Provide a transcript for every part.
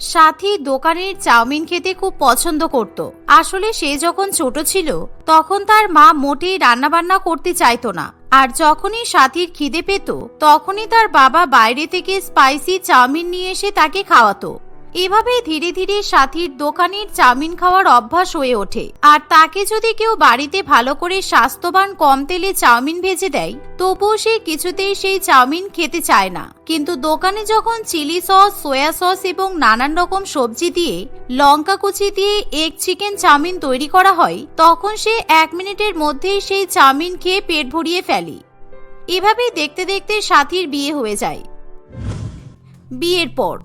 সাথী দোকানের চাউমিন খেতে খুব পছন্দ করত। আসলে সে যখন ছোট ছিল, তখন তার মা মোটেই রান্নাবান্না করতে চাইতো না। আর যখনই সাথীর খিদে পেত, তখনই তার বাবা বাইরে থেকে স্পাইসি চাউমিন নিয়ে এসে তাকে খাওয়াতো। এভাবে ধীরে ধীরে সাথীর দোকানের চাউমিন খাওয়ার অভ্যাস হয়ে ওঠে। আর তাকে যদি কেউ বাড়িতে ভালো করে স্বাস্থ্যবান কম তেলে চাউমিন ভেজে দেয়, তবুও সে কিছুতেই সেই চাউমিন খেতে চায় না। কিন্তু দোকানে যখন চিলি সস, সয়া সস এবং নানান রকম সবজি দিয়ে লঙ্কা কুচি দিয়ে এগ চিকেন চাউমিন তৈরি করা হয়, তখন সে এক মিনিটের মধ্যেই সেই চাউমিন খেয়ে পেট ভরিয়ে ফেলে। এভাবেই দেখতে দেখতে সাথীর বিয়ে হয়ে যায়। বিয়ের পর,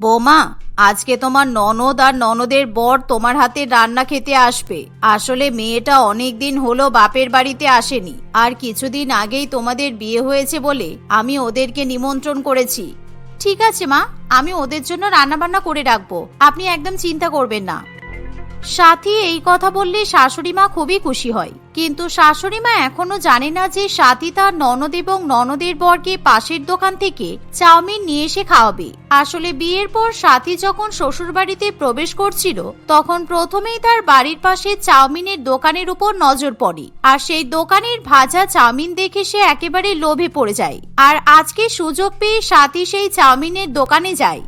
বৌমা আজকে তোমার ননদ আর ননদের বর তোমার হাতে রান্না খেতে আসবে। আসলে মেয়েটা অনেক দিন হলো বাপের বাড়িতে আসেনি। আর কিছুদিন আগেই তোমাদের বিয়ে হয়েছে বলে আমি ওদেরকে নিমন্ত্রণ করেছি। ঠিক আছে, মা। আমি ওদের জন্য রান্নাবান্না করে রাখব। আপনি একদম চিন্তা করবেন না। সাথী এই কথা বললে শাশুড়ি মা খুবই খুশি হয়। কিন্তু শাশুড়ি মা এখনও জানে না যে সাথী তার ননদ এবং ননদের বরকে পাশের দোকান থেকে চাউমিন নিয়ে এসে খাওয়াবে। আসলে বিয়ের পর সাথী যখন শ্বশুরবাড়িতে প্রবেশ করছিল, তখন প্রথমেই তার বাড়ির পাশে চাউমিনের দোকানের উপর নজর পড়ে। আর সেই দোকানের ভাজা চাউমিন দেখে সে একেবারে লোভে পড়ে যায়। আর আজকে সুযোগ পেয়ে সাথী সেই চাউমিনের দোকানে যায়।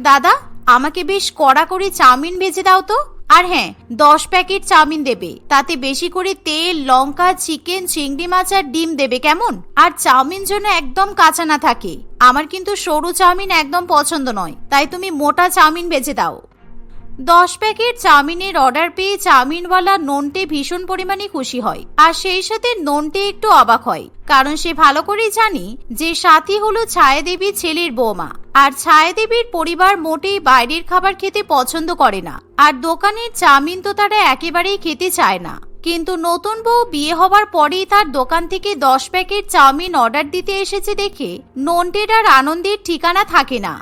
দাদা, আমাকে বেশ কড়া করে চাউমিন ভেজে দাও তো। আর হ্যাঁ দশ প্যাকেট চাউমিন দেবে। তাতে বেশি করে তেল, লঙ্কা, চিকেন, চিংড়ি মাছ আর ডিম দেবে কেমন? আর চাউমিন যেন একদম কাঁচা না থাকে। আমার কিন্তু সরু চাউমিন একদম পছন্দ নয়। তাই তুমি মোটা চাউমিন বেছে দাও। দশ প্যাকেট চাউমিনের অর্ডার পেয়ে চাউমিনওয়ালা ননটে ভীষণ পরিমাণে খুশি হয়। আর সেই সাথে ননটে একটু অবাক হয়, কারণ সে ভালো করেই জানি যে সাথী হলো ছায়াদেবী ছেলের বৌমা। আর ছায়াদেবীর পরিবার মোটেই বাইরের খাবার খেতে পছন্দ করে না। আর দোকানের চাউমিন তো তারা একেবারেই খেতে চায় না। কিন্তু নতুন বউ বিয়ে হবার পরেই তার দোকান থেকে দশ প্যাকেট চাউমিন অর্ডার দিতে এসেছে দেখে নন্টের আর আনন্দের ঠিকানা থাকে না।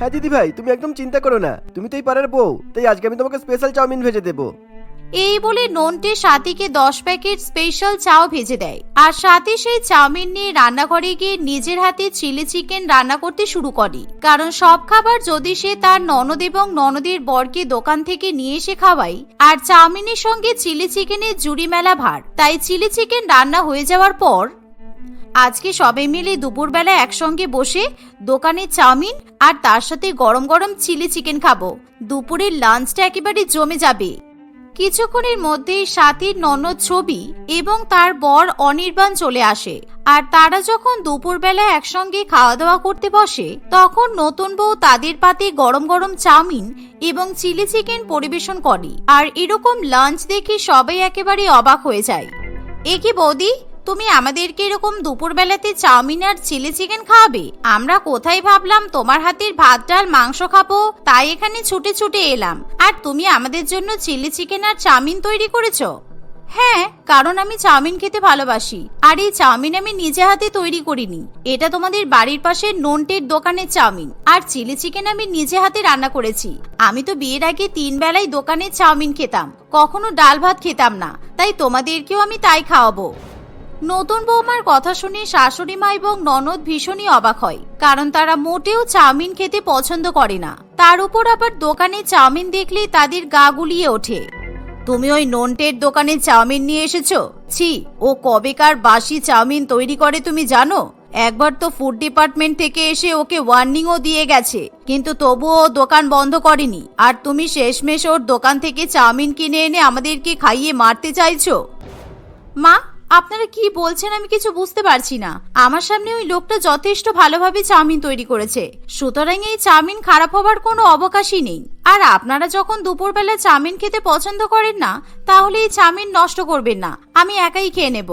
হ্যাঁ দিদি ভাই, তুমি একদম চিন্তা করো না। তুমি তো এই পাড়ার বউ, তাই আজকে আমি তোমাকে স্পেশাল চাউমিন ভেজে দেবো। এই বলে নন্টে সাথীকে দশ প্যাকেট স্পেশাল চাও ভেজে দেয়। আর সাথী সেই চাউমিন নিয়ে রান্নাঘরে গিয়ে নিজের হাতে চিলি চিকেন রান্না করতে শুরু করে। কারণ সব খাবার যদি সে তার ননদ এবং ননদের বরকে দোকান থেকে নিয়ে এসে খাওয়াই আর চাউমিনের সঙ্গে চিলি চিকেনের জুড়ি মেলা ভার, তাই চিলি চিকেন রান্না হয়ে যাওয়ার পর আজকে সবাই মিলে দুপুরবেলা একসঙ্গে বসে দোকানে চাউমিন আর তার সাথে গরম গরম চিলি চিকেন খাব। দুপুরের লাঞ্চটা একেবারে জমে যাবে। কিছুক্ষণের মধ্যেই সাথীর ননদ ছবি এবং তার বর অনির্বাণ চলে আসে। আর তারা যখন দুপুরবেলা একসঙ্গে খাওয়া দাওয়া করতে বসে, তখন নতুন বউ তাদের পাতে গরম গরম চাউমিন এবং চিলি চিকেন পরিবেশন করে। আর এরকম লাঞ্চ দেখে সবাই একেবারে অবাক হয়ে যায়। এ কি বৌদি? তুমি আমাদেরকে এরকম দুপুরবেলাতে চাউমিন আর চিলি চিকেন খাওয়াবে? আমরা কোথায় ভাবলাম তোমার হাতের ভাত, ডাল, মাংস খাব? তাই এখানে ছুটে ছুটে এলাম। আর তুমি আমাদের জন্য চিলি চিকেন আর চাউমিন তৈরি করেছ? হ্যাঁ কারণ আমি চাউমিন খেতে ভালোবাসি। আর এই চাউমিন আমি নিজে হাতে তৈরি করিনি। এটা তোমাদের বাড়ির পাশে নন্টের দোকানের চাউমিন। আর চিলি চিকেন আমি নিজে হাতে রান্না করেছি। আমি তো বিয়ের আগে তিন বেলায় দোকানে চাউমিন খেতাম। কখনো ডাল ভাত খেতাম না। তাই তোমাদেরকেও আমি তাই খাওয়াবো। নতুন বৌমার কথা শুনে শাশুড়ি মা এবং ননদ ভীষণই অবাক হয়, কারণ তারা মোটেও চাউমিন খেতে পছন্দ করে না। তার উপর আবার দোকানে চাউমিন দেখলে তাদের গা গুলিয়ে ওঠে। তুমি ওই নন্টের দোকানে চাউমিন নিয়ে এসেছ? ছি, ও কবেকার বাসি চাউমিন তৈরি করে তুমি জানো? একবার তো ফুড ডিপার্টমেন্ট থেকে এসে ওকে ওয়ার্নিংও দিয়ে গেছে, কিন্তু তবুও ও দোকান বন্ধ করেনি। আর তুমি শেষমেশ ওর দোকান থেকে চাউমিন কিনে এনে আমাদেরকে খাইয়ে মারতে চাইছো? মা আপনারা কি বলছেন আমি কিছু বুঝতে পারছি না। আমার সামনে ওই লোকটা যথেষ্ট ভালোভাবে চাউমিন তৈরি করেছে। সুতরাং এই চাউমিন খারাপ হবার কোনো অবকাশই নেই। আর আপনারা যখন দুপুরবেলা চাউমিন খেতে পছন্দ করেন না, তাহলে এই চাউমিন নষ্ট করবেন না। আমি একাই খেয়ে নেব।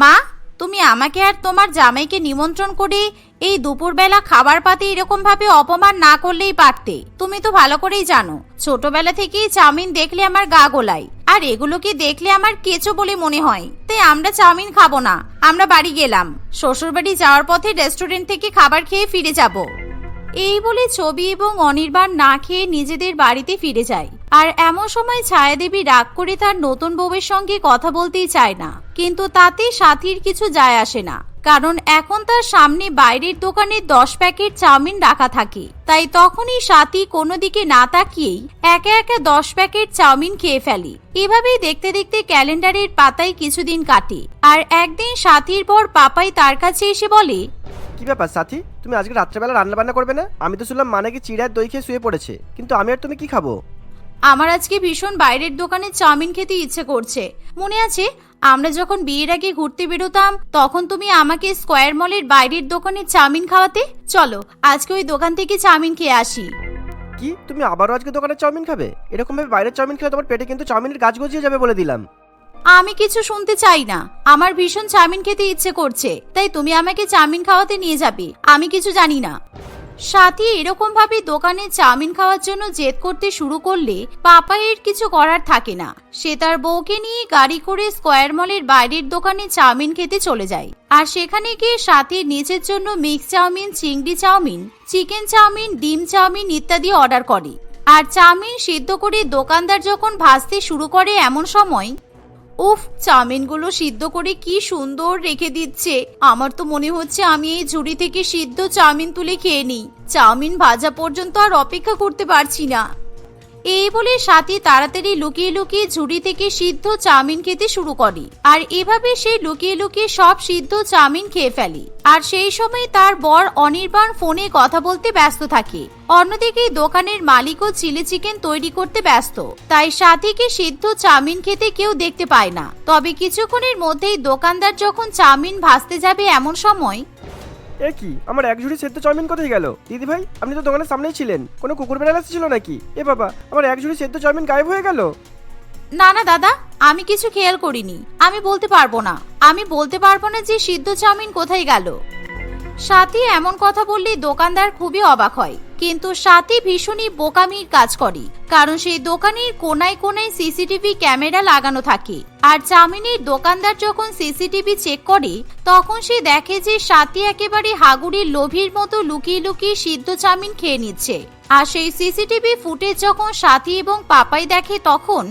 মা, তুমি আমাকে আর তোমার জামাইকে নিমন্ত্রণ করে এই দুপুরবেলা খাবার পাতে এরকম ভাবে অপমান না করলেই পারতে। তুমি তো ভালো করেই জানো। ছোটবেলা থেকেই চাউমিন দেখলে আমার গা গোলায়। আর এগুলোকে দেখলে আমার কেঁচো বলে মনে হয়। তাই আমরা চাউমিন খাব না। আমরা বাড়ি গেলাম। শ্বশুরবাড়ি যাওয়ার পথে রেস্টুরেন্ট থেকে খাবার খেয়ে ফিরে যাব। এই বলে ছবি এবং অনির্বাণ না খেয়ে নিজেদের বাড়িতে ফিরে যায়। আর এমন সময় ছায়াদেবী রাগ করে তার নতুন বউয়ের সঙ্গে কথা বলতেই চায় না। কিন্তু তাতে সাথীর কিছু যায় আসে না। কারণ এখন তার সামনে বাইরের দোকানে দশ প্যাকেট চাউমিন রাখা থাকে। তাই তখনই সাথী কোনো দিকে না তাকিয়েই একে একে দশ প্যাকেট চাউমিন খেয়ে ফেলে। এভাবেই দেখতে দেখতে ক্যালেন্ডারের পাতায় কিছুদিন কাটে। আর একদিন সাথীর পর পাপাই তার কাছে এসে বলে, কি ব্যাপার সাথী? তুমি আজকে রাত্রেবেলা রান্না বান্না করবে না? আমি তো শুনলাম মানে কি চিড়ার দই খেয়ে শুয়ে পড়েছে। কিন্তু আমি আর তুমি কি খাব? আমার আজকে ভীষণ বাইরের দোকানে চাউমিন খেতে ইচ্ছে করছে। মনে আছে আমরা যখন বিয়ের আগে ঘুরতে বেরোতাম তখন তুমি আমাকে স্কোয়ার মলের বাইরের দোকানে চাউমিন খাওয়াতে? চলো আজকে ওই দোকান থেকে চাউমিন খেয়ে আসি। কি? তুমি আবারও আজকে দোকানে চাউমিন খাবে? এরকম ভাবে বাইরের চাউমিন খেলে তোমার পেটে কিন্তু চাউমিনের গাছ গজিয়ে যাবে বলে দিলাম। আমি কিছু শুনতে চাই না। আমার ভীষণ চাউমিন খেতে ইচ্ছে করছে তাই তুমি আমাকে চাউমিন খাওয়াতে নিয়ে যাবে। আমি কিছু জানি না। সাথী এরকম ভাবে দোকানে চাউমিন খাওয়ার জন্য জেদ করতে শুরু করলে পাপাইয়ের কিছু করার থাকে না। সে তার বউকে নিয়ে গাড়ি করে স্কোয়ার মলের বাইরের দোকানে চাউমিন খেতে চলে যায়। আর সেখানে গিয়ে সাথীর নিজের জন্য মিক্স চাউমিন, চিংড়ি চাউমিন, চিকেন চাউমিন, ডিম চাউমিন ইত্যাদি অর্ডার করে। আর চাউমিন সিদ্ধ করে দোকানদার যখন ভাজতে শুরু করে এমন সময় উফ, চাউমিনগুলো সিদ্ধ করে কি সুন্দর রেখে দিচ্ছে। আমার তো মনে হচ্ছে আমি এই ঝুড়ি থেকে সিদ্ধ চাউমিন তুলে খেয়ে নিই। চাউমিন ভাজা পর্যন্ত আর অপেক্ষা করতে পারছি না। এই বলে সাথী তাড়াতাড়ি লুকিয়ে লুকিয়ে ঝুড়ি থেকে সিদ্ধ চাউমিন খেতে শুরু করে। আর এভাবে সে লুকিয়ে লুকিয়ে সব সিদ্ধ চাউমিন খেয়ে ফেলে। আর সেই সময় তার বর অনির্বাণ ফোনে কথা বলতে ব্যস্ত থাকে। অন্যদিকে দোকানের মালিকও চিলি চিকেন তৈরি করতে ব্যস্ত। তাই সাথীকে সিদ্ধ চাউমিন খেতে কেউ দেখতে পায় না। তবে কিছুক্ষণের মধ্যেই দোকানদার যখন চাউমিন ভাসতে যাবে এমন সময় এ কি, আমার এক ঝুড়ি সেদ্ধ চাউমিন কোথায় গেল? দিদি ভাই, আপনি তো দোকানের সামনেই ছিলেন। কোনো কুকুর বেড়াল ছিল নাকি? এ বাবা, আমার এক ঝুড়ি সেদ্ধ চাউমিন গায়েব হয়ে গেল। না না, দাদা, আমি কিছু খেয়াল করিনি। আমি বলতে পারব না। আমি বলতে পারব না যে সিদ্ধ চাউমিন কোথায় গেল। সাথী এমন কথা বললে দোকানদার খুবই অবাক হয়। কিন্তু সাথী ভীষণই বোকামির কাজ করে, কারণ সেই দোকানের কোনায় কোনায় সিসিটিভি ক্যামেরা লাগানো থাকে। আর চাউমিনের দোকানদার যখন সিসিটিভি চেক করে, তখন সে দেখে যে সাথী একেবারে হাগুড়ির লোভীর মতো লুকিয়ে লুকিয়ে সিদ্ধ চাউমিন খেয়ে নিচ্ছে। আর সেই সিসিটিভি ফুটেজ যখন সাথী এবং পাপাই দেখে তখন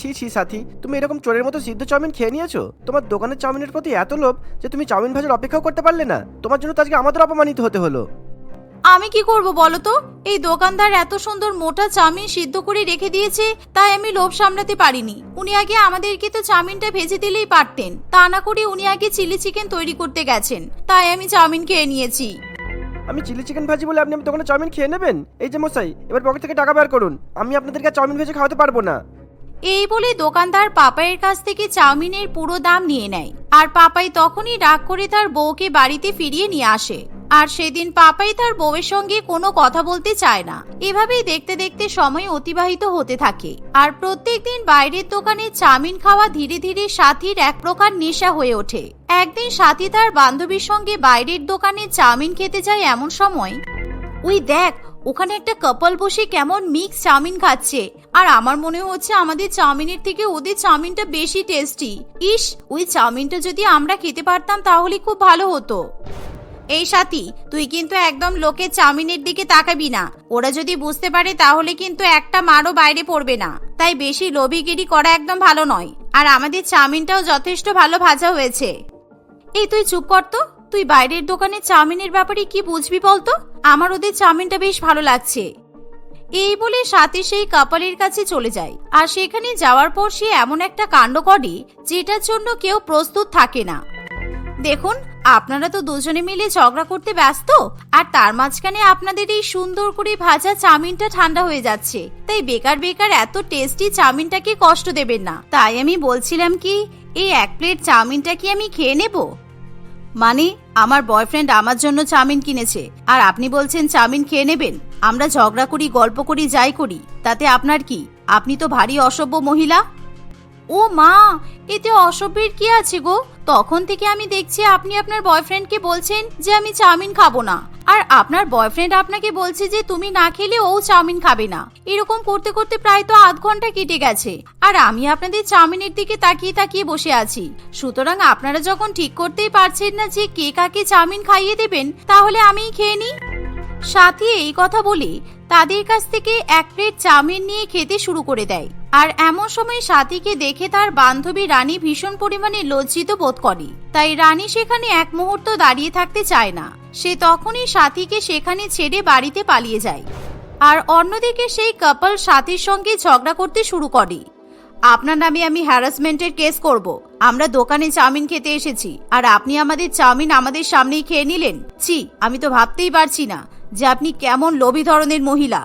ছি ছি, সাথী, তুমি এরকম চোরের মতো সিদ্ধ চাউমিন খেয়ে নিয়েছো? তোমার দোকানের চাউমিনের প্রতি এত লোভ যে তুমি চাউমিন ভাজার অপেক্ষাও করতে পারলে না। তোমার জন্য তো আজকে আমাদের অপমানিত হতে হলো। আমি কি করব বলো তো? এই দোকানদার এত সুন্দর মোটা চাউমিন সিদ্ধ করে রেখে দিয়েছে, তাই আমি লোভ সামলাতে পারিনি। উনি আগে আমাদেরকে তো চাউমিনটা ভেজে দিলেই পারতেন। তা না করে উনি আগে চিলি চিকেন তৈরি করতে গেছেন। তাই আমি চাউমিন খেয়ে নিয়েছি। আমি চিলি চিকেন ভাজি বলে আপনি আমার দোকানে চাউমিন খেয়ে নেবেন? এই যে মশাই, এবার পকেট থেকে টাকা বের করুন। আমি আপনাদেরকে চাউমিন ভেজে খাওয়াতে পারব না। এই বলে দোকানদার পাপাইয়ের কাছ থেকে চাউমিনের পুরো দাম নিয়ে নেয়। আর পাপাই তখনই রাগ করে তার বউকে বাড়িতে ফিরিয়ে নিয়ে আসে। আর সেদিন পাপাই তার বউয়ের সঙ্গে কোনো কথা বলতে চায় না। এভাবেই দেখতে দেখতে সময় অতিবাহিত হতে থাকে। আর প্রত্যেক দিন বাইরের দোকানে চাউমিন খাওয়া ধীরে ধীরে সাথীর এক প্রকার নেশা হয়ে ওঠে। একদিন সাথী তার বান্ধবীর সঙ্গে বাইরের দোকানে চাউমিন খেতে যায় এমন সময় ওই দেখ ওখানে একটা কাপল বসে কেমন মিক্স চাউমিন খাচ্ছে। আর আমার মনে হচ্ছে আমাদের চাউমিনের থেকে ওদের চাউমিনটা বেশি টেস্টি ইস, ওই চাউমিনটা যদি আমরা খেতে পারতাম তাহলে খুব ভালো হতো। এই সাথী, তুই কিন্তু একদম লোকের চাউমিনের দিকে তাকাবি না। ওরা যদি বুঝতে পারে তাহলে কিন্তু একটা মারও বাইরে পড়বে না। তাই বেশি লোভিগিরি করা একদম ভালো নয়। আর আমাদের চাউমিনটাও যথেষ্ট ভালো ভাজা হয়েছে। এই তুই চুপ কর তো। তুই বাইরের দোকানে চাউমিনের ব্যাপারে কি বুঝবি বলতো? আমার ওদের চাউমিনটা বেশ ভালো লাগছে। এই বলে সাথে সেই কাপালের কাছে চলে যায়। আর সেখানে যাওয়ার পর সে এমন একটা কাণ্ড করে যেটার জন্য কেউ প্রস্তুত থাকে না। দেখুন, আপনারা তো দুজনে মিলে ঝগড়া করতে ব্যস্ত, আর তার মাঝখানে আপনাদের এই সুন্দর করে ভাজা চাউমিনটা ঠান্ডা হয়ে যাচ্ছে। তাই বেকার বেকার এত টেস্টি চাউমিনটাকে কষ্ট দেবেন না। তাই আমি বলছিলাম কি, এই এক প্লেট চাউমিনটা কি আমি খেয়ে নেব? মানে আমার বয়ফ্রেন্ড আমার জন্য চাউমিন কিনেছে। আর আপনি বলছেন চাউমিন খেয়ে নেবেন? আমরা ঝগড়া করি, গল্প করি, যাই করি। তাতে আপনার কি? আপনি তো ভারী অসভ্য মহিলা। ও মা, এতে অসভ্যের কি আছে গো? তখন থেকে আমি দেখছি আপনি আপনার বয়ফ্রেন্ডকে বলছেন যে আমি চাউমিন খাব না। আর আপনার বয়ফ্রেন্ড আপনাকে বলছে যে তুমি না খেলে ও চাউমিন খাবে না। এরকম করতে করতে প্রায় তো আধ ঘণ্টা কেটে গেছে। আর আমি আপনাদের চাউমিনের দিকে তাকিয়ে তাকিয়ে বসে আছি। সুতরাং আপনারা যখন ঠিক করতেই পারছেন না যে কে কাকে চাউমিন খাইয়ে দেবেন, তাহলে আমিই খেয়ে নিই। সাথী এই কথা বলে তাদের কাছ থেকে এক প্লেট চাউমিন নিয়ে খেতে শুরু করে দেয়। আর এমন সময় সাথীকে দেখে তার বান্ধবী রানী ভীষণ পরিমাণে লজ্জিত বোধ করে। তাই রানী সেখানে এক মুহূর্ত দাঁড়িয়ে থাকতে চায় না। সে তখনই সাথীকে সেখানে ছেড়ে বাড়িতে পালিয়ে যায়। আর অন্যদিকে সেই কাপল সাথীর সঙ্গে ঝগড়া করতে শুরু করে। আপনার নামে আমি হ্যারাসমেন্টের কেস করব। আমরা দোকানে চাউমিন খেতে এসেছি। আর আপনি আমাদের চাউমিন আমাদের সামনেই খেয়ে নিলেন। ছি, আমি তো ভাবতেই পারছি না যে আপনি কেমন লোভী ধরনের মহিলা।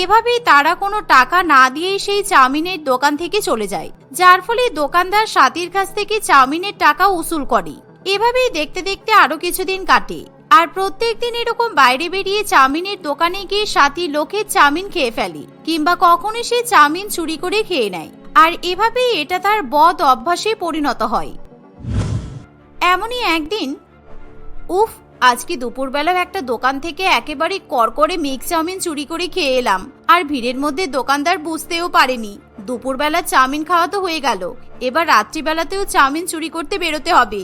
এভাবেই তারা কোনো টাকা না দিয়েই সেই চাউমিনের দোকান থেকে চলে যায়। যার ফলে দোকানদার সাথীর কাছ থেকে চাউমিনের টাকা উসুল করে। এভাবেই দেখতে দেখতে আরও কিছুদিন কাটে। আর প্রত্যেক দিন এরকম বাইরে বেরিয়ে চাউমিনের দোকানে গিয়ে সাথী লোকের চাউমিন খেয়ে ফেলে, কিংবা কখনো সে চাউমিন চুরি করে খেয়ে নেয়। আর এভাবেই এটা তার বদ অভ্যাসে পরিণত হয়। এমনই একদিন, উফ আজকে দুপুরবেলাও একটা দোকান থেকে একেবারে করকরে মিক্স চাউমিন চুরি করে খেয়ে এলাম। আর ভিড়ের মধ্যে দোকানদার বুঝতেও পারেনি। দুপুরবেলা চাউমিন খাওয়া তো হয়ে গেল। এবার রাত্রিবেলাতেও চাউমিন চুরি করতে বেরোতে হবে।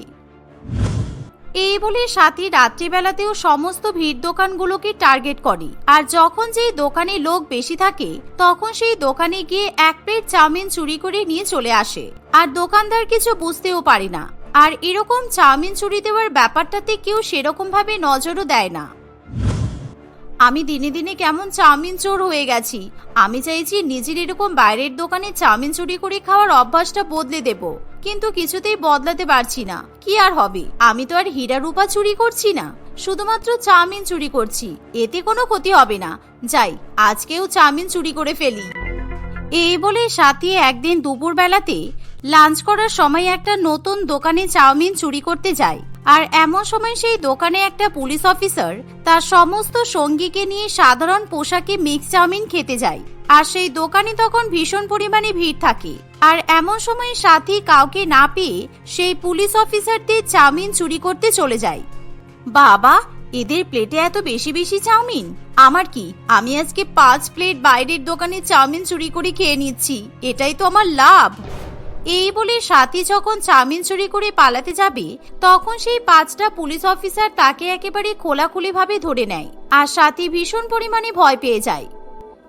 এই বলে সাথী রাত্রিবেলাতেও সমস্ত ভিড় দোকানগুলোকে টার্গেট করে। আর যখন যেই দোকানে লোক বেশি থাকে, তখন সেই দোকানে গিয়ে এক প্লেট চাউমিন চুরি করে নিয়ে চলে আসে। আর দোকানদার কিছু বুঝতেও পারে না। আর এরকম চাউমিন চুরি দেওয়ার ব্যাপারটাতে কেউ সেরকম ভাবে নজরও দেয় না। আমি দিনে দিনে কেমন চাউমিন চোর হয়ে গেছি। আমি চাইছি নিজের এরকম বাইরের দোকানে চাউমিন চুরি করে খাওয়ার অভ্যাসটা বদলে দেব। কিন্তু কিছুতেই বদলাতে পারছি না। কি আর হবে? আমি তো আর হীরা রূপা চুরি করছি না। শুধুমাত্র চাউমিন চুরি করছি। এতে কোনো ক্ষতি হবে না। যাই, আজকেও চাউমিন চুরি করে ফেলি। এই বলে সাথী একদিন দুপুরবেলাতে লাঞ্চ করার সময় একটা নতুন দোকানে চাউমিন চুরি করতে যায়। আর এমন সময় সেই দোকানে একটা পুলিশ অফিসার তার সমস্ত সঙ্গীকে নিয়ে সাধারণ পোশাকে মিক্স চাউমিন খেতে যায়। আর সেই দোকানে তখন ভীষণ পরিমাণে ভিড় থাকে। আর এমন সময় সাথী কাউকে না পেয়ে সেই পুলিশ অফিসারদের চাউমিন চুরি করতে চলে যায়। বাবা, এদের প্লেটে এত বেশি বেশি চাউমিন? আমার কি, আমি আজকে পাঁচ প্লেট বাইরের দোকানে চাউমিন চুরি করে খেয়ে নিচ্ছি, এটাই তো আমার লাভ। এই বলে সাথী যখন চাউমিন চুরি করে পালাতে যাবে, তখন সেই পাঁচটা পুলিশ অফিসার তাকে একেবারে খোলাখুলি ভাবে ধরে নেয় আর সাথী ভীষণ পরিমাণে ভয় পেয়ে যায়।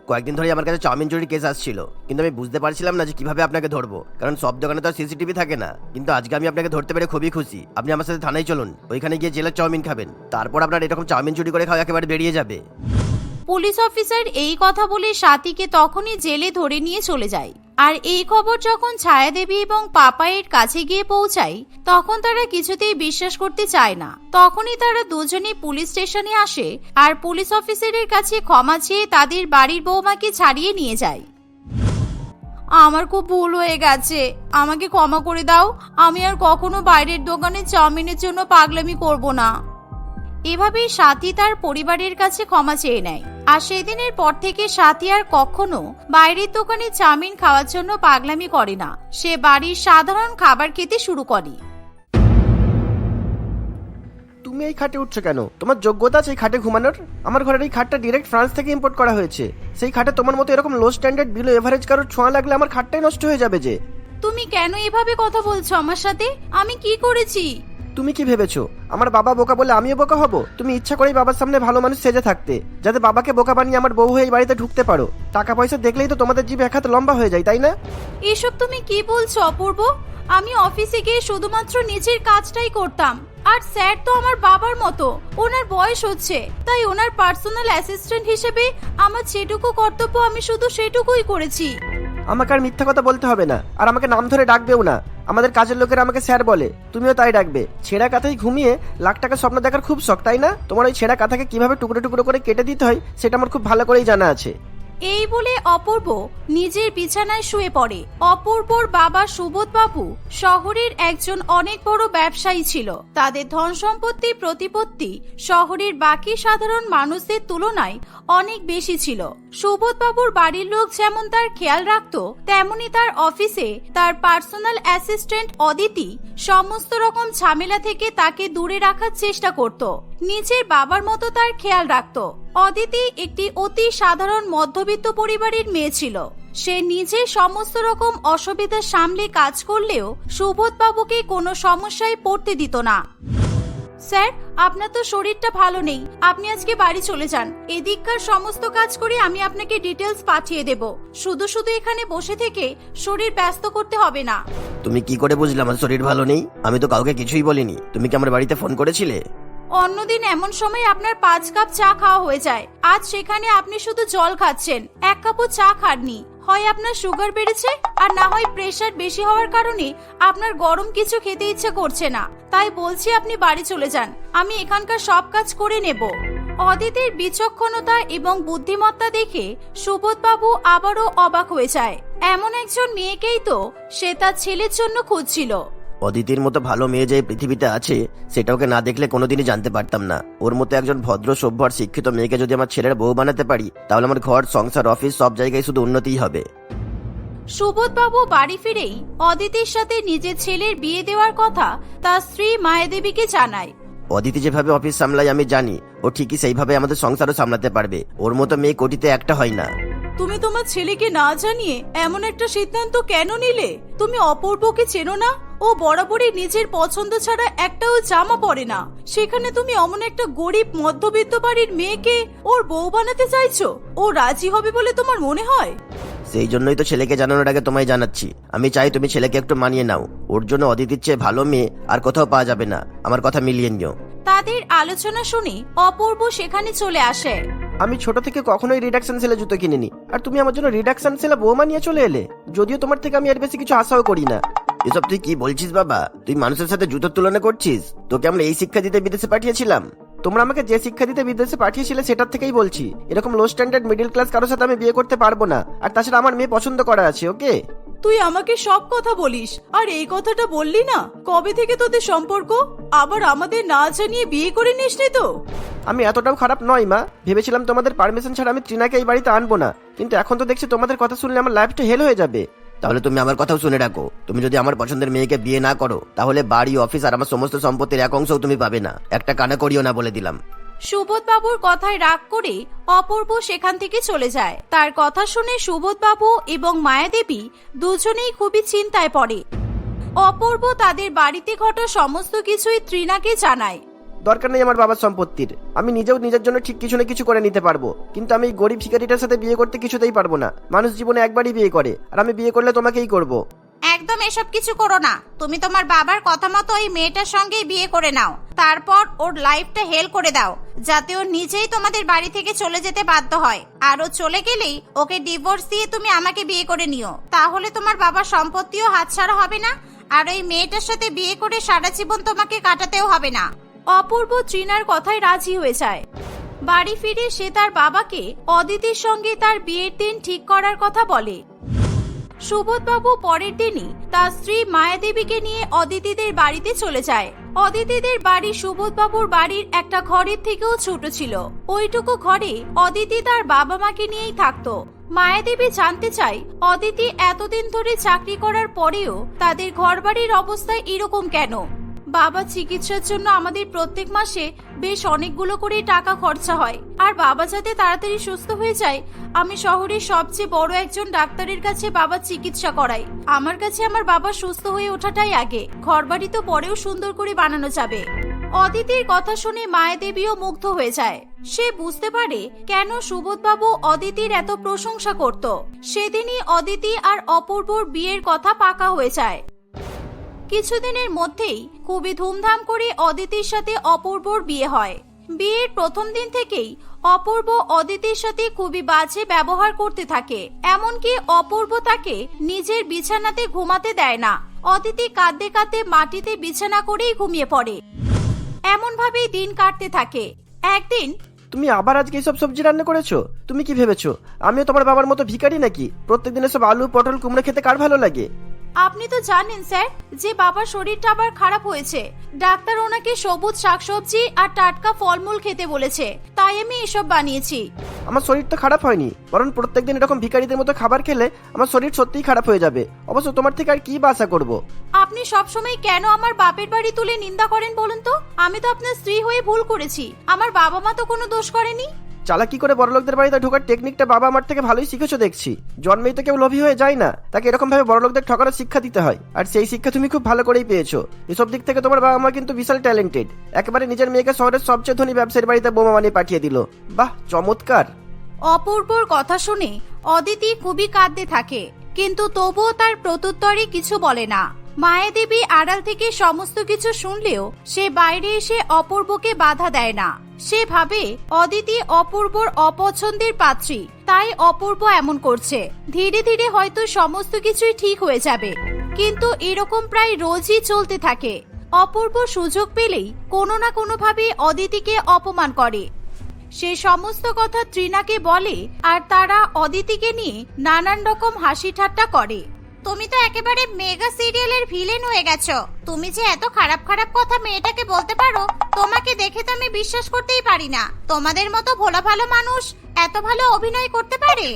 কয়েকদিন ধরে আমার কাছে চাউমিন চুরির কেস আসছিল, কিন্তু আমি বুঝতে পারছিলাম না যে কীভাবে আপনাকে ধরবো, কারণ সব দোকানে তো আর সিসিটিভি থাকে না। কিন্তু আজকে আমি আপনাকে ধরতে পেরে খুবই খুশি। আপনি আমার সাথে থানায় চলুন, ওইখানে গিয়ে জেলের চাউমিন খাবেন, তারপর আপনার এরকম চাউমিন চুরি করে খাওয়া একেবারে বেরিয়ে যাবে। পুলিশ অফিসার এই কথা বলে সাথীকে তখনই জেলে ধরে নিয়ে চলে যায়। আর এই খবর যখন ছায়াদেবী এবং পাপায়ের কাছে গিয়ে পৌঁছায়, তখন তারা কিছুতেই বিশ্বাস করতে চায় না। তখনই তারা দুজনেই পুলিশ স্টেশনে আসে আর পুলিশ অফিসারের কাছে ক্ষমা চেয়ে তাদের বাড়ির বৌমাকে ছাড়িয়ে নিয়ে যায়। আমার খুব ভুল হয়ে গেছে। আমাকে ক্ষমা করে দাও। আমি আর কখনো বাইরের দোকানে চাউমিনের জন্য পাগলামি করব না। এভাবেই সাথী তার পরিবারের কাছে ক্ষমা চেয়ে নেয়। আর সেদিনের পর থেকে সাথী আর কখনো বাইরের দোকানে চাউমিন খাওয়ার জন্য পাগলামি করে না। সে বাড়ির সাধারণ খাবার খেতে শুরু করে। তুমি এই খাটে উঠছো কেন? তোমার যোগ্যতা আছে এই খাটে ঘুমানোর? আমার ঘরের এই খাটটা ডিরেক্ট ফ্রান্স থেকে ইম্পোর্ট করা হয়েছে। সেই খাটে তোমার মতো এরকম লো স্ট্যান্ডার্ড বিলো এভারেজ কারোর ছোঁয়া লাগলে আমার খাটটাই নষ্ট হয়ে যাবে যে। তুমি কেন এভাবে কথা বলছো আমার সাথে? আমি কি করেছি? তুমি কি ভেবেছো? আমার বাবা বোকা বলে আমিও বোকা হব? তুমি ইচ্ছা করেই বাবার সামনে ভালো মানুষ সেজে থাকতে, যাতে বাবাকে বোকা বানিয়ে আমার বউ হয়ে বাড়িতে ঢুকতে পারো। টাকা পয়সা দেখলেই তো তোমাদের জিভে এক লম্বা হয়ে যায়, তাই না? এসব তুমি কি বলছো, অপূর্ব? আমি অফিসে গিয়ে শুধুমাত্র নিজের কাজটাই করতাম। আর স্যার তো আমার বাবার মতো। ওনার বয়স হচ্ছে। তাই ওনার পার্সোনাল অ্যাসিস্ট্যান্ট হিসেবে আমার যেটুকু কর্তব্য আমি শুধু সেটুকুই করেছি। আমাকে আর মিথ্যা কথা বলতে হবে না। আর আমাকে নাম ধরে ডাকবেও না। আমাদের কাজের লোকেরা আমাকে স্যার বলে। তুমিও তাই ডাকবে। ছেঁড়া কাথায় ঘুমিয়ে লাখ টাকা স্বপ্ন দেখার খুব শখ, তাই না? তোমার ওই ছেঁড়া কাথাকে কীভাবে টুকরো টুকরো করে কেটে দিতে হয়, সেটা আমার খুব ভালো করেই জানা আছে। এই বলে অপূর্ব নিজের বিছানায় শুয়ে পড়ে। অপূর্বর বাবা সুবোধ বাবু শহরের একজন অনেক বড় ব্যবসায়ী ছিল। তাদের ধন সম্পত্তি প্রতিপত্তি শহরের বাকি সাধারণ মানুষদের তুলনায় অনেক বেশি ছিল। সুবোধ বাবুর বাড়ির লোক যেমন তার খেয়াল রাখত, তেমনি তার অফিসে তার পার্সোনাল অ্যাসিস্ট্যান্ট অদিতি সমস্ত রকম ঝামেলা থেকে তাকে দূরে রাখার চেষ্টা করত। নিজের বাবার মতো তার খেয়াল রাখতো। অদিতি একটি অতি সাধারণ মধ্যবিত্ত পরিবারের মেয়ে ছিল। সে নিজে সমস্ত রকম অসুবিধা সামলে কাজ করলেও সুবোধ বাবুকে কোনো সমস্যায় পড়তে দিত না। স্যার, আপনার তো শরীরটা ভালো নেই। আপনি আজকে বাড়ি চলে যান। এদিককার সমস্ত কাজ করে আমি আপনাকে ডিটেলস পাঠিয়ে দেব। শুধু শুধু এখানে বসে থেকে শরীর ব্যস্ত করতে হবে না। তুমি কি করে বুঝলে আমার শরীর ভালো নেই? আমি তো কাউকে কিছুই বলিনি। তুমি কি আমার বাড়িতে ফোন করেছিলে? অন্যদিন এমন সময় আপনার পাঁচ কাপ চা খাওয়া হয়ে যায়। আজ সেখানে আপনি শুধু জল খাচ্ছেন। এক কাপও চা খাননি। হয় আপনার সুগার বেড়েছে, আর না হয় প্রেশার বেশি হওয়ার কারণে আপনার গরম কিছু খেতে ইচ্ছে করছে না। তাই বলছি আপনি বাড়ি চলে যান। আমি এখানকার সব কাজ করে নেব। অদিতির বিচক্ষণতা এবং বুদ্ধিমত্তা দেখে সুবোধবাবু আবারও অবাক হয়ে যায়। এমন একজন মেয়েকেই তো সে তার ছেলের জন্য খুঁজছিল। অদিতির মতো ভালো মেয়ে যে পৃথিবীতে আছে সেটা ওকে না দেখলে কোনোদিনই জানতে পারতাম না। ওর মতো একজন ভদ্র সভ্য আর শিক্ষিত মেয়েকে যদি আমার ছেলের বউ বানাতে পারি তাহলে আমার ঘর সংসার অফিস সব জায়গায় শুধু উন্নতিই হবে। সুবোধবাবু বাড়ি ফিরেই অদিতির সাথে নিজের ছেলের বিয়ে দেওয়ার কথা তার স্ত্রী মায়াদেবীকে জানায়। অদিতি যেভাবে অফিস সামলায় আমি জানি ও ঠিকই সেইভাবে আমাদের সংসারও সামলাতে পারবে। ওর মতো মেয়ে কোটিতে একটা হয় না। তুমি তোমার ছেলেকে না জানিয়ে এমন একটা সিদ্ধান্ত কেন নিলে? তুমি অপূর্বকে চেনো না? ও বরাবরই নিজের পছন্দ ছাড়া একটাও জামা পরে না। সেখানে তুমি অমন একটা গরিব মধ্যবিত্ত বাড়ির মেয়েকে ওর বউ বানাতে চাইছো? ও রাজি হবে বলে তোমার মনে হয়? সেই জন্যই তো ছেলেকে জানানোর আগে তোমায় জানাচ্ছি। আমি চাই তুমি ছেলেকে একটু মানিয়ে নাও। ওর জন্য অদিতির চেয়ে ভালো মেয়ে আর কোথাও পাওয়া যাবে না। আমার কথা মিলিয়ে নিও। তাদের আলোচনা শুনে অপূর্ব সেখানে চলে আসে। আমি ছোট থেকে কখনোই রিডাকশন সেলে জুতো কিনিনি। আর তুমি আমার জন্য রিডাকশন সেলে বৌমা নিয়ে চলে এলে? যদিও তোমার থেকে আমি এর বেশি কিছু আশাও করি না। এসব তুই কি বলছিস বাবা? তুই মানুষের সাথে জুতোর তুলনা করছিস? তোকে আমরা এই শিক্ষা দিতে বিদেশে পাঠিয়েছিলাম। তোমরা আমাকে যে শিক্ষা দিতে বিদেশে পাঠিয়েছিলে সেটার থেকেই বলছি। এরকম লো স্ট্যান্ডার্ড মিডিল ক্লাস কারোর সাথে আমি বিয়ে করতে পারব না। আর তাছাড়া আমার মেয়ে পছন্দ করা আছে ওকে তুই আমাকে সব কথা বলিস আর এই কথাটা বললি না? কবে থেকে তোদের সম্পর্ক? আবার আমাদের না জানিয়ে বিয়ে করে নিসনি তো? আমি এতটাও খারাপ নয় মা। ভেবেছিলাম তোমাদের পারমিশন ছাড়া আমি ট্রিনাকে এই বাড়িতে আনব না। কিন্তু এখন তো দেখছি তোমাদের কথা শুনলে আমার লাইফটা হেল হয়ে যাবে। তাহলে তুমি আমার কথাও শুনে রাখো। তুমি যদি আমার পছন্দের মেয়েকে বিয়ে না করো, তাহলে বাড়ি, অফিস আর আমার সমস্ত সম্পত্তির এক অংশও তুমি পাবে না। একটা কানা করিও না বলে দিলাম। সুবোধবাবুর কথায় রাগ করে অপূর্ব সেখান থেকে চলে যায়। তার কথা শুনে সুবোধবাবু এবং মায়াদেবী দুজনেই খুবই চিন্তায় পড়ে। অপূর্ব তাদের বাড়িতে ঘটা সমস্ত কিছুই ত্রিনাকে জানায়। দরকার নেই আমার বাবার সম্পত্তির। আমি নিজেও নিজের জন্য ঠিক কিছু না কিছু করে নিতে পারব। কিন্তু আমি গরিব শিকারিটার সাথে বিয়ে করতে কিছুতেই পারব না। মানুষ জীবনে একবারই বিয়ে করে, আর আমি বিয়ে করলে তোমাকেই করব। একদম এসব কিছু করো না। তুমি তোমার বাবার কথা মতো ওই মেয়েটার সঙ্গেই বিয়ে করে নাও। তারপর ওর লাইফটা হেল করে দাও, যাতে ও নিজেই তোমাদের বাড়ি থেকে চলে যেতে বাধ্য হয়। আর ও চলে গেলেই ওকে ডিভোর্স দিয়ে তুমি আমাকে বিয়ে করে নিও। তাহলে তোমার বাবার সম্পত্তিও হাতছাড়া হবে না, আর ওই মেয়েটার সাথে বিয়ে করে সারা জীবন তোমাকে কাটাতেও হবে না। অপূর্ব ট্রিনার কথায় রাজি হয়ে যায়। বাড়ি ফিরে সে তার বাবাকে অদিতির সঙ্গে তার বিয়ের দিন ঠিক করার কথা বলে। সুবোধবাবু পরের দিনই তার স্ত্রী মায়াদেবীকে নিয়ে অদিতিদের বাড়িতে চলে যায়। অদিতিদের বাড়ি সুবোধবাবুর বাড়ির একটা ঘরের থেকেও ছোট ছিল। ওইটুকু ঘরে অদিতি তার বাবা মাকে নিয়েই থাকতো। মায়াদেবী জানতে চায়, অদিতি এতদিন ধরে চাকরি করার পরেও তাদের ঘরবাড়ির অবস্থা এরকম কেন? বাবা চিকিৎসার জন্য আমাদের প্রত্যেক মাসে বেশ অনেকগুলো করে টাকা খরচা হয়। আর বাবা যাতে তাড়াতাড়ি সুস্থ হয়ে যায়, আমি শহরের সবচেয়ে বড় একজন ডাক্তারের কাছে বাবা চিকিৎসা করাই। আমার কাছে আমার বাবা সুস্থ হয়ে ওঠাটাই আগে। ঘরবাড়ি তো পরেও সুন্দর করে বানানো যাবে। অদিতির কথা শুনে মায়াদেবীও মুগ্ধ হয়ে যায়। সে বুঝতে পারে কেন সুবোধবাবু অদিতির এত প্রশংসা করত। সেদিনই অদিতি আর অপূর্বর বিয়ের কথা পাকা হয়ে যায়। কিছুদিনের মধ্যেই খুবই ধুমধাম করে অদিতির সাথে অপূর্বর বিয়ে হয়। বিয়ের প্রথম দিন থেকেই অপূর্ব অদিতির সাথে খুবই বাজে ব্যবহার করতে থাকে। এমনকি অপূর্ব তাকে নিজের বিছানাতে ঘুমাতে দেয় না। অদিতি কাঁদতে কাঁদতে মাটিতে বিছানা করেই ঘুমিয়ে পড়ে। এমন ভাবেই দিন কাটতে থাকে। একদিন তুমি আবার আজকে এইসব সবজি রান্না করেছ? তুমি কি ভেবেছো? আমিও তোমার বাবার মতো ভিখারি নাকি? প্রত্যেকদিন এসব আলু, পটল, কুমড়ো খেতে কার ভালো লাগে? আপনি তো জানেন স্যার যে বাবার শরীরটা আবার খারাপ হয়েছে। ডাক্তার ওনাকে সবুজ শাকসবজি আর টাটকা ফলমূল খেতে বলেছে। তাই আমি এসব বানিয়েছি। আমার শরীর তো খারাপ হয়নি বরং প্রত্যেকদিন এরকম ভিখারিদের মতো খাবার খেলে আমার শরীর সত্যিই খারাপ হয়ে যাবে। অবশ্য তোমার থেকে আর কি বা আশা করব? আপনি সবসময় কেন আমার বাপের বাড়ি তুলে নিন্দা করেন বলুন তো? আমি তো আপনার স্ত্রী হয়ে ভুল করেছি। আমার বাবা মা তো কোনো দোষ করেনি? চালাকি করে বড়লোকদের বাড়িতে ঢোকার টেকনিকটা বাবা আমার থেকে ভালোই শিখেছো দেখছি। জন্মেই তো কেউ লোভী হয়ে যায় না, তাকে এরকম ভাবে বড়লোকদের ঠকানোর শিক্ষা দিতে হয়। আর সেই শিক্ষা তুমি খুব ভালো করেই পেয়েছ। এসব দিক থেকে তোমার বাবা মা কিন্তু বিশাল ট্যালেন্টেড একেবারে নিজের মেয়েকে শহরের সবচেয়ে ধনী ব্যবসায়ীর বাড়িতে বোমা বানিয়ে পাঠিয়ে দিল। বাহ, চমৎকার! অপূর্বর কথা শুনে অদিতি খুবই কাঁদতে থাকে, কিন্তু তবুও তার প্রত্যুত্তরে কিছু বলে না। মায়াদেবী আড়াল থেকে সমস্ত কিছু শুনলেও সে বাইরে এসে অপূর্বকে বাধা দেয় না। সে ভাবে, অদিতি অপূর্বর অপছন্দের পাত্রী, তাই অপূর্ব এমন করছে। ধীরে ধীরে হয়তো সমস্ত কিছুই ঠিক হয়ে যাবে। কিন্তু এরকম প্রায় রোজই চলতে থাকে। অপূর্ব সুযোগ পেলেই কোনো না কোনোভাবে অদিতিকে অপমান করে। সে সমস্ত কথা ত্রিনাকে বলে আর তারা অদিতিকে নিয়ে নানান রকম হাসি ঠাট্টা করে। তুমি তো একেবারে মেগা সিরিয়ালের ভিলেন হয়ে গেছো। তুমি যে এত খারাপ খারাপ কথা মেয়েটাকে বলতে পারো তোমাকে দেখে তো আমি বিশ্বাস করতেই পারি না। তোমাদের মতো ভোলা ভালো মানুষ এত ভালো অভিনয় করতে পারে?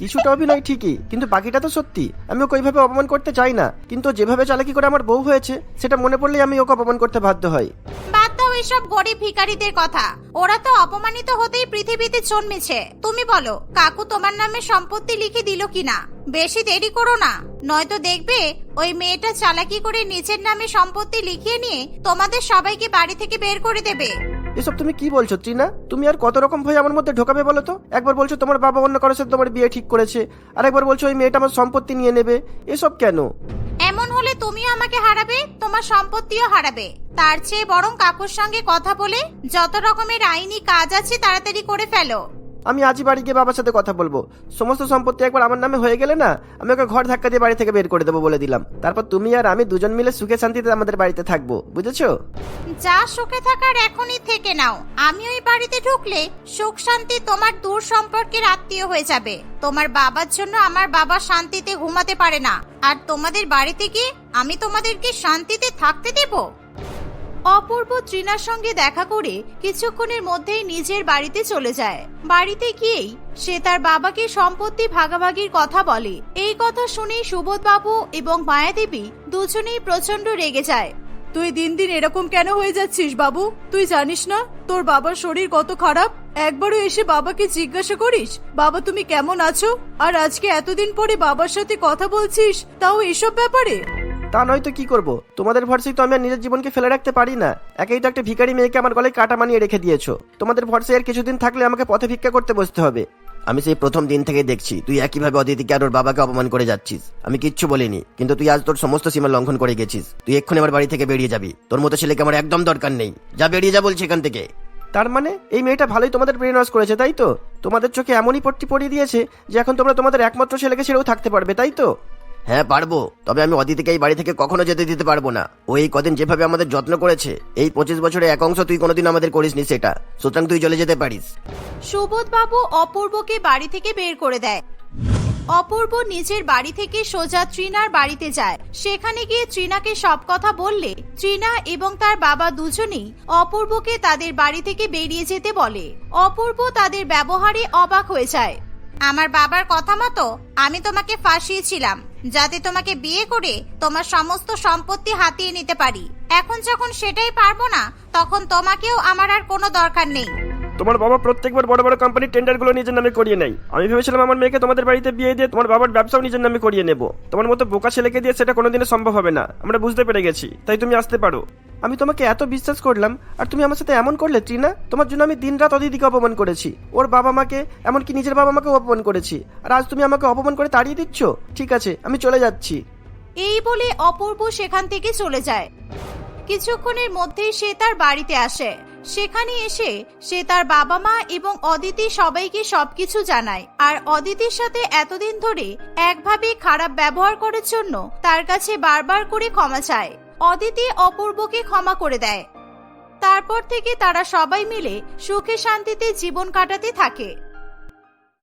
কিছুটা অভিনয় ঠিকই কিন্তু বাকিটা তো সত্যি। আমি ওকে ওইভাবে অপমান করতে চাই না কিন্তু যেভাবে চালাকি করে আমার বউ হয়েছে সেটা মনে পড়লেই আমি ওকে অপমান করতে বাধ্য হই। বাদ এসব গরিব ভিখারিদের কথা। ওরা তো অপমানিত হতেই পৃথিবীতে জন্মেছে। তুমি বলো, কাকু তোমার নামে সম্পত্তি লিখে দিল কিনা? বেশি দেরি করো না। নয়তো দেখবে ওই মেয়েটা চালাকি করে নিজের নামে সম্পত্তি লিখিয়ে নিয়ে তোমাদের সবাইকে বাড়ি থেকে বের করে দেবে। এসব তুমি কি বলছো ত্রিনা তুমি আর কত রকম ভয় আমার মধ্যে ঢোকাবে বলো তো? একবার বলছো তোমার বাবা অন্য কারোর সাথে তোমার বিয়ে ঠিক করেছে আর একবার বলছো ওই মেয়েটা আমার সম্পত্তি নিয়ে নেবে। এসব কেন? হলে তুমি আমাকে হারাবে, তোমার সম্পত্তিও হারাবে। তার চেয়ে বরং কাকুর সঙ্গে কথা বলে যত রকমের আইনি কাজ আছে তাড়াতাড়ি করে ফেলো। আমি আজই বাড়ি গিয়ে বাবার সাথে কথা বলব। সমস্ত সম্পত্তি একবার আমার নামে হয়ে গেলে না, আমি ওকে ঘর ধাক্কা দিয়ে বাড়ি থেকে বের করে দেবো বলে দিলাম। তারপর তুমি আর আমি দুজন মিলে সুখে শান্তিতে আমাদের বাড়িতে থাকব, বুঝেছ? যা সুখে থাকার এখনই থেকে নাও। আমি ওই বাড়িতে ঢুকলে সুখ শান্তি তোমার দূর সম্পর্কের আত্মীয় হয়ে যাবে। তোমার বাবার জন্য আমার বাবা শান্তিতে ঘুমাতে পারে না। আর তোমাদের বাড়িতে গিয়ে আমি তোমাদেরকে শান্তিতে থাকতে দেব? অপূর্ব ত্রিনার সঙ্গে দেখা করে কিছুক্ষণের মধ্যেই নিজের বাড়িতে চলে যায়। বাড়িতে গিয়েই সে তার বাবাকে সম্পত্তি ভাগাভাগির কথা বলে। এই কথা শুনেই সুবোধ বাবু এবং মায়াদেবী দুজনেই প্রচণ্ড রেগে যায়। তুই দিন দিন এরকম কেন হয়ে যাচ্ছিস বাবু? তুই জানিস না? তোর বাবার শরীর কত খারাপ? একবারও এসে বাবাকে জিজ্ঞাসা করিস? বাবা, তুমি কেমন আছো? আর আজকে এতদিন পরে বাবার সাথে কথা বলছিস? তাও এসব ব্যাপারে? তা নয় তো কি করব? তোমাদের ভরসায় তো আমি আর নিজের জীবনকে ফেলে রাখতে পারি না। একেই তো একটা ভিখারি মেয়েকে আমার গলায় কাটা মানিয়ে রেখে দিয়েছ। তোমাদের ভরসায় আর কিছুদিন থাকলে আমাকে পথে ভিক্ষা করতে বসতে হবে। আমি সেই প্রথম দিন থেকে দেখছি, তুই একইভাবে অদিতিকে আর ওর বাবাকে অপমান করে যাচ্ছিস। আমি কিচ্ছু বলিনি, কিন্তু তুই আজ তোর সমস্ত সীমা লঙ্ঘন করে গেছিস। তুই এক্ষুনি আমার বাড়ি থেকে বেরিয়ে যাবি। তোর মতো ছেলেকে আমার একদম দরকার নেই। যা বেরিয়ে যা বলছি এখান থেকে। তার মানে? এই মেয়েটা ভালোই তোমাদের ব্রেন ওয়াশ করেছে, তাই তো? তোমাদের চোখে এমনই পট্টি পড়িয়ে দিয়েছে যে এখন তোমরা তোমাদের একমাত্র ছেলেকে ছেড়েও থাকতে পারবে, তাই তো? হ্যাঁ পারব। তবে আমি অদিতিকে এই বাড়ি থেকে কখনো যেতে দিতে পারব না। ও এই কদিন যেভাবে আমাদের যত্ন করেছে, এই পঁচিশ বছরে এক অংশ তুই কোনোদিন আমাদের করিসনি সেটা। সুতরাং তুই চলে যেতে পারিস। সুবোধ বাবু অপূর্বকে বাড়ি থেকে বের করে দেয়। অপূর্ব নিজের বাড়ি থেকে সোজা ত্রিনার বাড়িতে যায়। সেখানে গিয়ে ত্রিনাকে সব কথা বললে, ত্রিনা এবং তার বাবা দুজনেই অপূর্বকে তাদের বাড়ি থেকে বেরিয়ে যেতে বলে। অপূর্ব তাদের ব্যবহারে অবাক হয়ে যায়। আমার বাবার কথা মতো আমি তোমাকে ফাঁসিয়েছিলাম, যাতে তোমাকে বিয়ে করে তোমার সমস্ত সম্পত্তি হাতিয়ে নিতে পারি। এখন যখন সেটাই পারব না, তখন তোমাকেও আমার আর কোনো দরকার নেই। তোমার বাবা প্রত্যেকবার বড় বড় কোম্পানির টেন্ডারগুলো নিজের নামে করিয়ে নেয়। আমি ভেবেছিলাম আমার মেয়েকে তোমাদের বাড়িতে বিয়ে দিয়ে তোমার বাবার ব্যবসাও নিজের নামে করিয়ে নেব। তোমার মতো বোকা ছেলেকে দিয়ে সেটা কোনোদিনও সম্ভব হবে না। আমরা বুঝতে পেরে গেছি। তাই তুমি আসতে পারো। আমি তোমাকে এত বিশ্বাস করলাম, আর তুমি আমার সাথে এমন করলে ত্রিনা তোমার জন্য আমি দিনরাত অদিতিকে অপমান করেছি। ওর বাবা মাকে এমনকি নিজের বাবা মাকেও অপমান করেছি। আর আজ তুমি আমাকে অপমান করে তাড়িয়ে দিচ্ছ? ঠিক আছে, আমি চলে যাচ্ছি। এই বলে অপূর্ব সেখান থেকে চলে যায়। কিছুক্ষণের মধ্যেই সে তার বাড়িতে আসে। সেখানে এসে সে তার বাবা মা এবং অদিতি সবাইকে সবকিছু জানায়। আর অদিতির সাথে এতদিন ধরে একভাবে খারাপ ব্যবহার করার জন্য তার কাছে বারবার করে ক্ষমা চায়। অদিতি অপূর্বকে ক্ষমা করে দেয়। তারপর থেকে তারা সবাই মিলে সুখে শান্তিতে জীবন কাটাতে থাকে।